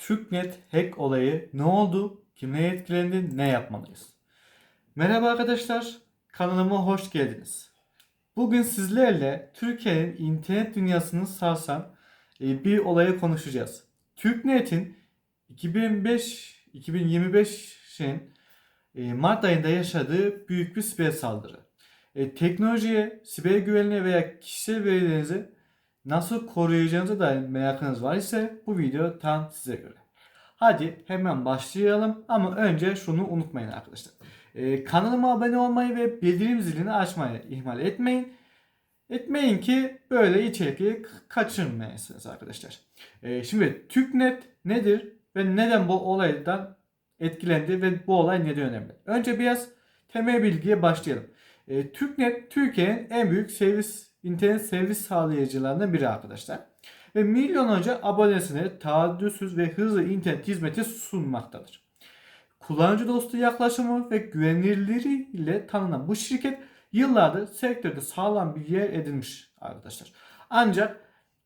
TürkNet hack olayı ne oldu? Kimler etkilendi? Ne yapmalıyız? Merhaba arkadaşlar. Kanalıma hoş geldiniz. Bugün sizlerle Türkiye'nin internet dünyasını sarsan e, bir olayı konuşacağız. TürkNet'in 2005-2025'in e, Mart ayında yaşadığı büyük bir siber saldırı. E, teknolojiye, siber güvenliğe veya kişisel verilerinizi nasıl koruyacağınıza dair merakınız var ise bu video tam size göre. Hadi hemen başlayalım ama önce şunu unutmayın arkadaşlar. Ee, kanalıma abone olmayı ve bildirim zilini açmayı ihmal etmeyin. Etmeyin ki böyle içerikleri kaçırmayasınız arkadaşlar. Ee, şimdi TürkNet nedir ve neden bu olaydan etkilendi ve bu olay neden önemli? Önce biraz temel bilgiye başlayalım. Ee, TürkNet Türkiye'nin en büyük servis internet servis sağlayıcılarından biri arkadaşlar. Ve milyonlarca abonesine taahhütsüz ve hızlı internet hizmeti sunmaktadır. Kullanıcı dostu yaklaşımı ve güvenilirliğiyle tanınan bu şirket yıllardır sektörde sağlam bir yer edinmiş arkadaşlar. Ancak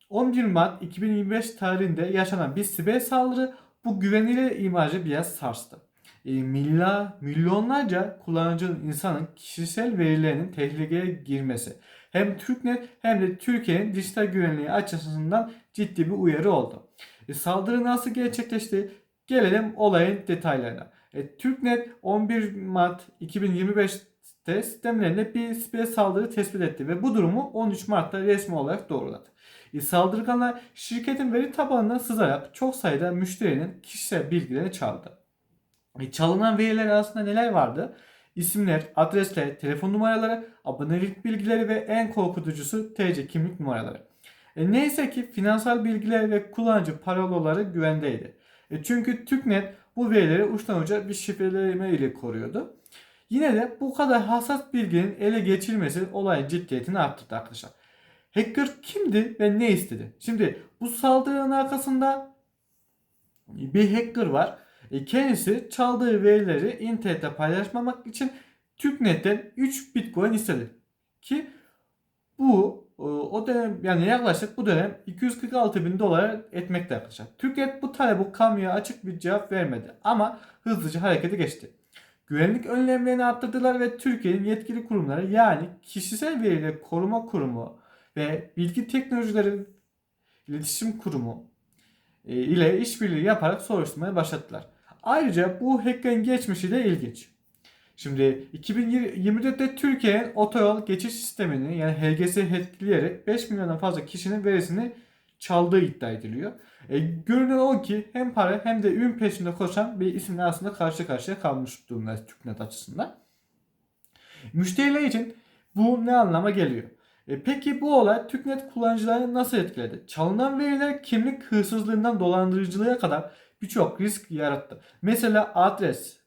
11 Mart 2025 tarihinde yaşanan bir siber saldırı bu güvenilir imajı biraz sarstı. E, milla, milyonlarca kullanıcı insanın kişisel verilerinin tehlikeye girmesi hem TürkNet hem de Türkiye'nin dijital güvenliği açısından ciddi bir uyarı oldu. E, saldırı nasıl gerçekleşti? Gelelim olayın detaylarına. E, TürkNet 11 Mart 2025'te sistemlerinde bir siber saldırı tespit etti ve bu durumu 13 Mart'ta resmi olarak doğruladı. E, saldırganlar şirketin veri tabanına sızarak çok sayıda müşterinin kişisel bilgilerini çaldı. E, çalınan veriler arasında neler vardı? İsimler, adresler, telefon numaraları, abonelik bilgileri ve en korkutucusu TC kimlik numaraları. E, neyse ki finansal bilgiler ve kullanıcı parolaları güvendeydi. E, çünkü TürkNet bu verileri uçtan uca bir şifreleme ile koruyordu. Yine de bu kadar hassas bilginin ele geçirilmesi olayın ciddiyetini arttırdı arkadaşlar. Hacker kimdi ve ne istedi? Şimdi bu saldırının arkasında bir hacker var. E, Kendisi çaldığı verileri internette paylaşmamak için TürkNet'ten 3 Bitcoin istedi. Ki bu e, o dönem yani yaklaşık bu dönem 246 bin dolar etmekte arkadaşlar. TürkNet bu talebi kamuya açık bir cevap vermedi ama hızlıca harekete geçti. Güvenlik önlemlerini arttırdılar ve Türkiye'nin yetkili kurumları yani Kişisel Verileri Koruma Kurumu ve Bilgi Teknolojileri İletişim Kurumu e, ile işbirliği yaparak soruşturmaya başlattılar. Ayrıca bu hacker'ın geçmişi de ilginç. Şimdi 2024'te Türkiye otoyol geçiş sistemini yani HGS'i hackleyerek 5 milyondan fazla kişinin verisini çaldığı iddia ediliyor. E, görünen o ki hem para hem de ün peşinde koşan bir isimle aslında karşı karşıya kalmış durumda TürkNet açısından. Müşteriler için bu ne anlama geliyor? E, peki bu olay TürkNet kullanıcılarını nasıl etkiledi? Çalınan veriler kimlik hırsızlığından dolandırıcılığa kadar birçok risk yarattı. Mesela adres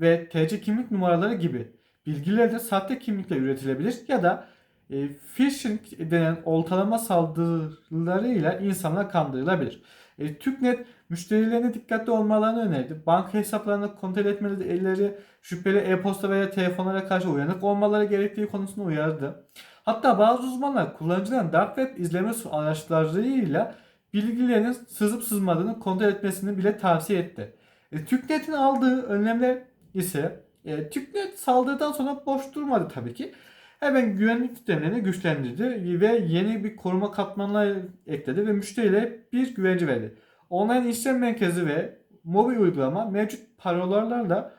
ve TC kimlik numaraları gibi bilgiler de sahte kimlikle üretilebilir ya da e, phishing denen oltalama saldırılarıyla insanlar kandırılabilir. E, TürkNet müşterilerine dikkatli olmalarını önerdi. Banka hesaplarını kontrol etmeleri, elleri şüpheli e-posta veya telefonlara karşı uyanık olmaları gerektiği konusunda uyardı. Hatta bazı uzmanlar kullanıcıların dark web izleme araçlarıyla bilgilerinin sızıp sızmadığını kontrol etmesini bile tavsiye etti. E, TürkNet'in aldığı önlemler ise e, TürkNet saldırıdan sonra boş durmadı tabii ki. Hemen güvenlik sistemlerini güçlendirdi ve yeni bir koruma katmanları ekledi ve müşterilere bir güvence verdi. Online işlem merkezi ve mobil uygulama mevcut parolalarla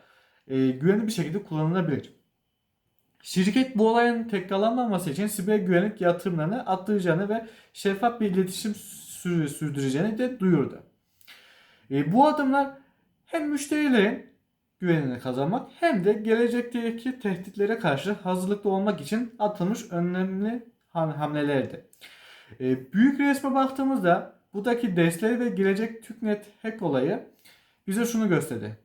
e, güvenli bir şekilde kullanılabilir. Şirket bu olayın tekrarlanmaması için siber güvenlik yatırımlarını arttıracağını ve şeffaf bir iletişim sürü sürdüreceğini de duyurdu. E, bu adımlar hem müşterilerin güvenini kazanmak hem de gelecekteki tehditlere karşı hazırlıklı olmak için atılmış önemli ham- hamlelerdi. E, büyük resme baktığımızda buradaki desteği ve gelecek TürkNet hack olayı bize şunu gösterdi.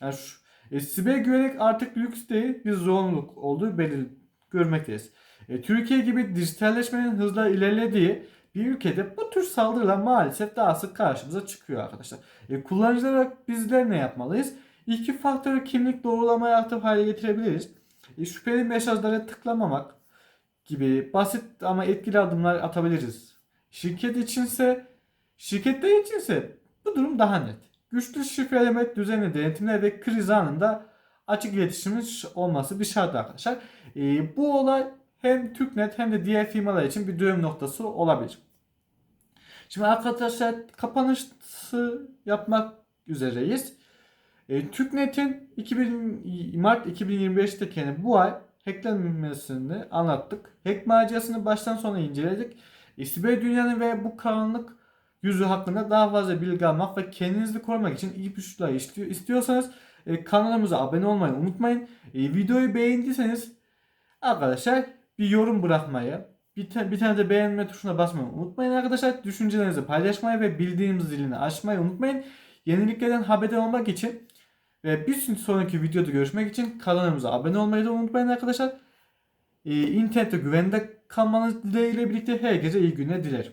Yani şu, e, siber güvenlik artık lüks değil bir zorunluluk olduğu belir görmekteyiz. E, Türkiye gibi dijitalleşmenin hızla ilerlediği bir ülkede bu tür saldırılar maalesef daha sık karşımıza çıkıyor arkadaşlar. E, kullanıcılar olarak bizler ne yapmalıyız? İki faktörlü kimlik doğrulamayı aktif hale getirebiliriz. E, şüpheli mesajlara tıklamamak gibi basit ama etkili adımlar atabiliriz. Şirket içinse şirketler içinse Bu durum daha net. Güçlü şifreleme, düzenli denetimler ve kriz anında açık iletişimin olması bir şart arkadaşlar. Ee, bu olay hem TürkNet hem de diğer firmalar için bir dönüm noktası olabilir. Şimdi arkadaşlar kapanışı yapmak üzereyiz. E, TürkNet'in 2000, Mart 2025'teki yani bu ay hacklenmesini anlattık. Hack macerasını baştan sona inceledik. E, siber dünyanın ve bu karanlık yüzü hakkında daha fazla bilgi almak ve kendinizi korumak için ipuçları istiyor, istiyorsanız e, kanalımıza abone olmayı unutmayın. E, videoyu beğendiyseniz arkadaşlar bir yorum bırakmayı, bir, ta- bir tane de beğenme tuşuna basmayı unutmayın arkadaşlar. Düşüncelerinizi paylaşmayı ve bildiğiniz zilini açmayı unutmayın. Yeniliklerden haberdar olmak için ve bir sonraki videoda görüşmek için kanalımıza abone olmayı da unutmayın arkadaşlar. Ee, internette güvende kalmanız dileğiyle birlikte herkese iyi günler dilerim.